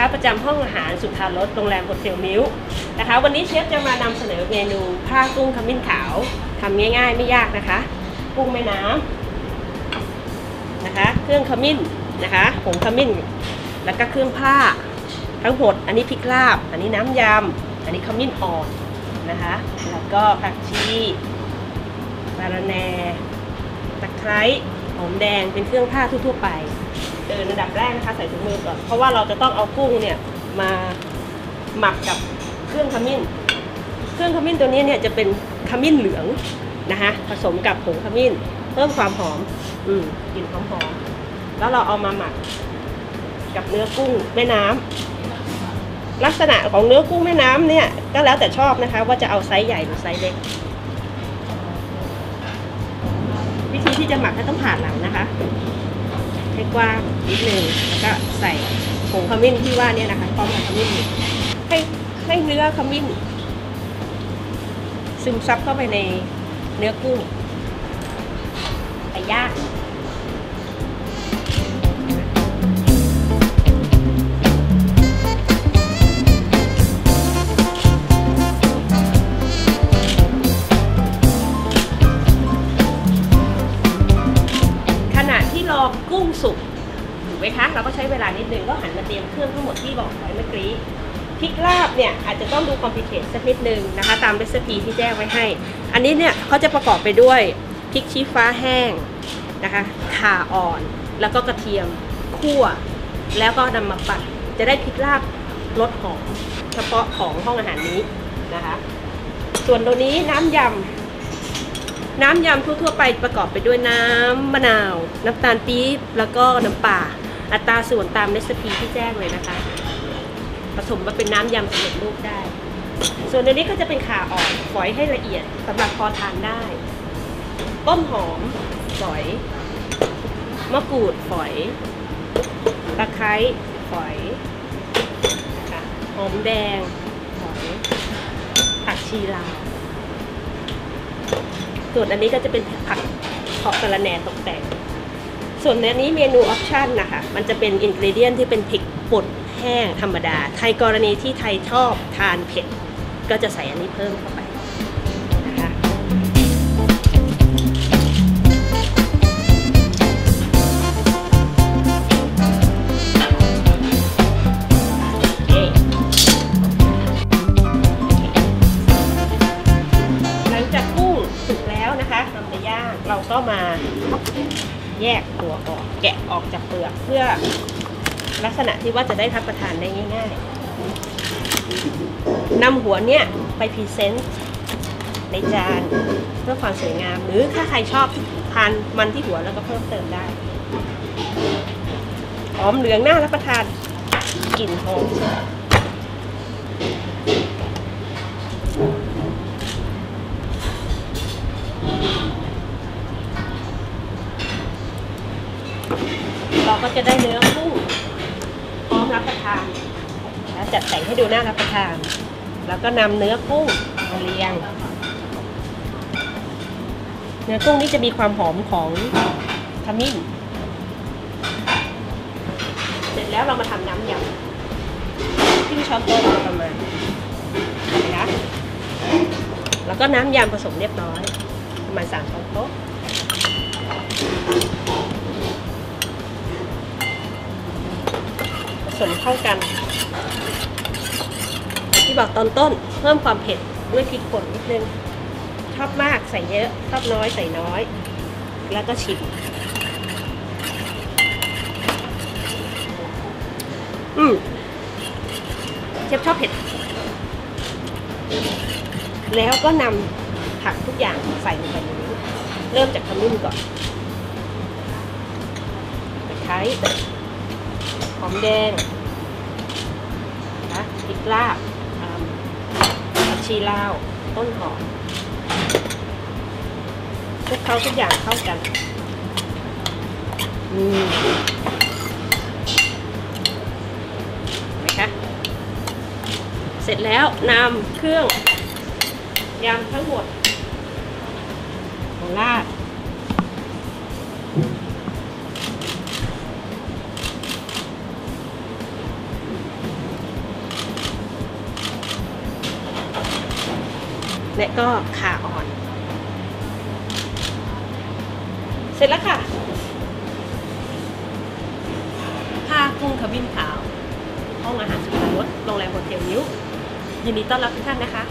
าประจำห้องอาหารสุธารสโรงแรมโฮเทลมิวนะคะ วันนี้เชฟจะมานำเสนอเมนูผ้ากุ้งขมิ้นขาวทำง่าย ๆ ไม่ยากนะคะกุ้งแม่น้ำนะคะ เครื่องขมิ้นนะคะผงขมิ้น แล้วก็เครื่องผ้าทั้งหมดอันนี้พริกลาบ อันนี้น้ำยำอันนี้ขมิ้นอ่อนนะคะ แล้วก็ผักชีสาระแหน่ตะไคร้หอมแดงเป็นเครื่องผ้าทั่วๆไป เดินระดับแรกนะคะใส่ถุงมือก่อนเพราะว่าเราจะต้องเอากุ้งเนี่ยมาหมักกับเครื่องขมิ้น เครื่องขมิ้นตัวนี้เนี่ยจะเป็นขมิ้นเหลืองนะคะผสมกับผงขมิ้น เพิ่มความหอมอืมกลิ่นหอมๆแล้วเราเอามาหมักกับเนื้อกุ้งแม่น้ำลักษณะของเนื้อกุ้งแม่น้ำเนี่ยก็แล้วแต่ชอบนะคะ ว่าจะเอาไซส์ใหญ่หรือไซส์เล็ก วิธีที่จะหมักก็ต้องผ่านหลังนะคะ ให้กว้างนิดนึงแล้วก็ใส่ผงขมิ้นที่ว่าเนี่ยนะคะพร้อมกับขมิ้นให้ให้เนื้อขมิ้น ซึมซับเข้าไปในเนื้อกุ้งไปย่าง รอกุ้งสุกถูกไหมคะเราก็ใช้เวลานิดนึงก็หันมาเตรียมเครื่องทั้งหมดที่บอกไว้เมื่อกี้พริกลาบเนี่ยอาจจะต้องดูคอมพลิเคทสักนิดนึงนะคะ ตามเรซิปีที่แจ้งไว้ให้ อันนี้เนี่ยเขาจะประกอบไปด้วยพริกชี้ฟ้าแห้งนะคะข่าอ่อนแล้วก็กระเทียมคั่ว แล้วก็นำมาปั่นจะได้พริกลาบรสหอมเฉพาะของห้องอาหารนี้นะคะ ส่วนตัวนี้น้ำยำ น้ำยำทั่วๆไปประกอบไปด้วยน้ำมะนาว น้ำตาลปี๊บแล้วก็น้ำปลาอัตราส่วนตามเรซิปีที่แจ้งเลยนะคะ ผสมมาเป็นน้ำยำสำเร็จรูปได้ ส่วนในนี้ก็จะเป็นขาอ่อนฝอยให้ละเอียดสำหรับพอทานได้ต้นหอมฝอยมะกรูดฝอย ตะไคร้ฝอยหอมแดงฝอยผักชีลาว ส่วนอันนี้ก็จะเป็นผักเพาะสะระแหน่ตกแต่ง ส่วนอันนี้เมนูออปชั่นนะคะ มันจะเป็นอินก e เดียนที่เป็นพริกป่นแห้งธรรมดา ไทยกรณีที่ไทยชอบทานเผ็ด ก็จะใส่อันนี้เพิ่มเข้า ก็มาแยกตัวออกแกะออกจากเปลือกเพื่อลักษณะที่ว่าจะได้รับประทานได้ง่ายๆนำหัวเนี่ยไปพรีเซนต์ในจานเพื่อความสวยงาม หรือถ้าใครชอบทานมันที่หัวแล้วก็เพิ่มเติมได้หอมเหลืองน่ารับประทานกลิ่นหอม เราก็จะได้เนื้อกุ้งพร้อมรับประทานแล้วจัดแต่งให้ดูน่ารับประทาน แล้วก็นำเนื้อกุ้งมาเรียง เนื้อกุ้งนี่จะมีความหอมของขมิ้น เสร็จแล้วเรามาทำน้ำยำที่งช้อนโต๊ะประมาณนะคะแล้วก็น้ำยำผสมเรียบร้อย ประมาณสามช้อนโต๊ะ ผสมเข้ากันอย่างที่บอกตอนต้นเพิ่มความเผ็ดด้วยพริกป่นนิดนึงชอบมากใส่เยอะชอบน้อยใส่น้อย แล้วก็ชิมอืมเชฟชอบเผ็ด แล้วก็นำผักทุกอย่างใส่ลงไปในนี้เริ่มจากขมิ้นก่อนตะไคร้ อมแดงนะพริกลาบผักชีลาว ต้นหอมคลุกเคล้าทุกอย่างเข้ากันอืมนไหมคะเสร็จแล้วนำเครื่องยำทั้งหมดของราด และก็ขาอ่อน เสร็จแล้วค่ะ ผ้ากุ้งขมิ้นขาว ห้องอาหารสุดรสโรงแรมโฮเทลนิ้วยินดีต้อนรับทุกท่านนะคะ